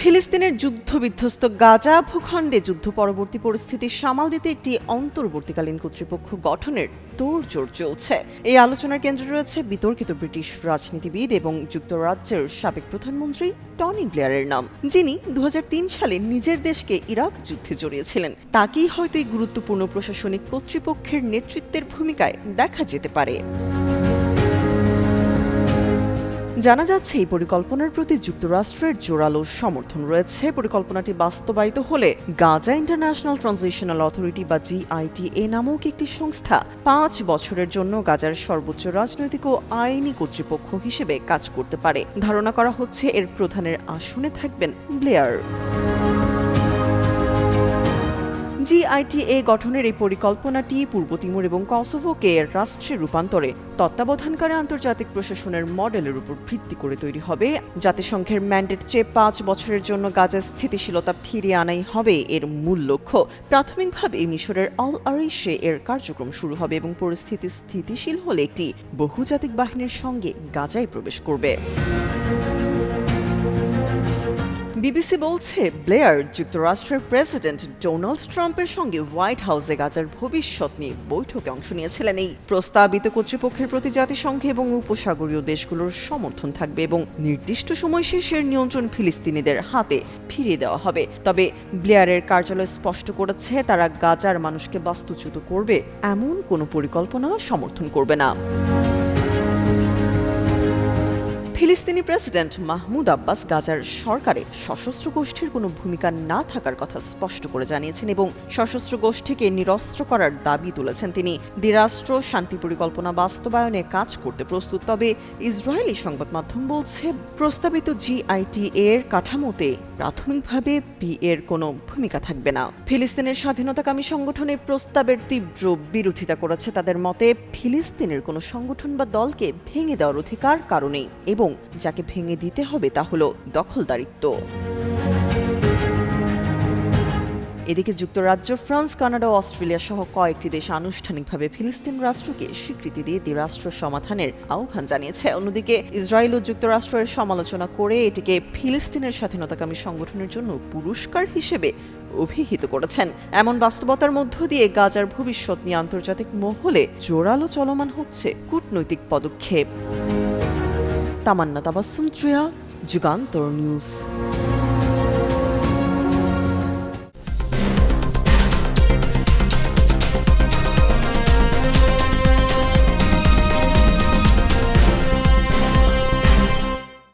ফিলিস্তিনের যুদ্ধবিধ্বস্ত গাজা ভূখণ্ডে যুদ্ধ পরবর্তী পরিস্থিতি সামাল দিতে একটি অন্তর্বর্তীকালীন কর্তৃপক্ষ গঠনের তোড়জোড় চলছে। এই আলোচনার কেন্দ্রে রয়েছে বিতর্কিত ব্রিটিশ রাজনীতিবিদ এবং যুক্তরাজ্যের সাবেক প্রধানমন্ত্রী টনি ব্লেয়ারের নাম, যিনি দু হাজার তিন সালে নিজের দেশকে ইরাক যুদ্ধে জড়িয়েছিলেন। তাকেই হয়তো এই গুরুত্বপূর্ণ প্রশাসনিক কর্তৃপক্ষের নেতৃত্বের ভূমিকায় দেখা যেতে পারে। জানা যাচ্ছে, এই পরিকল্পনার প্রতি যুক্তরাষ্ট্রের জোরালো সমর্থন রয়েছে। পরিকল্পনাটি বাস্তবায়িত হলে গাজা ইন্টারন্যাশনাল ট্রানজিশনাল অথরিটি বা জিআইটিএ নামক একটি সংস্থা পাঁচ বছরের জন্য গাজার সর্বোচ্চ রাজনৈতিক ও আইনি কর্তৃপক্ষ হিসেবে কাজ করতে পারে। ধারণা করা হচ্ছে, এর প্রধানের আসনে থাকবেন ব্লেয়ার। জিআইটিএ গঠনের এই পরিকল্পনাটি পূর্ব তিমুর এবং কসোভোকে রাষ্ট্রে রূপান্তরে তত্ত্বাবধানকারী আন্তর্জাতিক প্রশাসনের মডেলের উপর ভিত্তি করে তৈরি হবে। জাতিসংঘের ম্যান্ডেট চেয়ে পাঁচ বছরের জন্য গাজার স্থিতিশীলতা ফিরিয়ে আনাই হবে এর মূল লক্ষ্য। প্রাথমিকভাবে মিশরের অল আরিশে এর কার্যক্রম শুরু হবে এবং পরিস্থিতি স্থিতিশীল হলে একটি বহুজাতিক বাহিনীর সঙ্গে গাজায় প্রবেশ করবে। বিবিসি বলছে, ব্লেয়ার, যুক্তরাষ্ট্রের প্রেসিডেন্ট ডোনাল্ড ট্রাম্পের সঙ্গে হোয়াইট হাউসে গাজার ভবিষ্যৎ নিয়ে বৈঠকে অংশ নিয়েছিলেন এই। প্রস্তাবিত কর্তৃপক্ষের প্রতি জাতিসংঘ এবং উপসাগরীয় দেশগুলোর সমর্থন থাকবে এবং নির্দিষ্ট সময় শেষের নিয়ন্ত্রণ ফিলিস্তিনিদের হাতে ফিরিয়ে দেওয়া হবে। তবে ব্লেয়ারের কার্যালয় স্পষ্ট করেছে, তারা গাজার মানুষকে বাস্তুচ্যুত করবে, এমন কোনো পরিকল্পনা সমর্থন করবে না। ফিলিস্তিনি প্রেসিডেন্ট মাহমুদ আব্বাস গাজার সরকারে সশস্ত্র গোষ্ঠীর কোনো ভূমিকা না থাকার কথা স্পষ্ট করে জানিয়েছেন এবং সশস্ত্র গোষ্ঠীকে নিরস্ত্র করার দাবি তুলেছেন তিনি। দ্বিরাষ্ট্র, শান্তি পরিকল্পনা বাস্তবায়নে কাজ করতে প্রস্তুত, তবে ইসরায়েলি সংবাদ মাধ্যম বলছে, প্রস্তাবিত জিআইটি এর কাঠামোতে প্রাথমিকভাবে এর কোনো ভূমিকা থাকবে না। ফিলিস্তিনের স্বাধীনতাকামী সংগঠনের প্রস্তাবের তীব্র বিরোধিতা করেছে তাদের মতে, ফিলিস্তিনের কোনো সংগঠন বা দলকে ভেঙে দেওয়ার অধিকার কারণেই এবং যাকে ভেঙে দিতে হবে তা হল দখলদারিত্ব। এদিকে যুক্তরাজ্য, ফ্রান্স, কানাডা ও অস্ট্রেলিয়া সহ কয়েকটি দেশ আনুষ্ঠানিকভাবে ফিলিস্তিন রাষ্ট্রকে স্বীকৃতি দিয়ে দ্বিরাষ্ট্র সমাধানের আহ্বান জানিয়েছে। অন্যদিকে ইসরায়েল ও যুক্তরাষ্ট্রের সমালোচনা করে এটিকে ফিলিস্তিনের স্বাধীনতাকামী সংগঠনের জন্য পুরস্কার হিসেবে অভিহিত করেছেন। এমন বাস্তবতার মধ্য দিয়ে গাজার ভবিষ্যৎ নিয়ে আন্তর্জাতিক মহলে জোরালো চলমান হচ্ছে কূটনৈতিক পদক্ষেপ। তামান্না তাবাসুম ত্রিয়া, যুগান্তর নিউজ।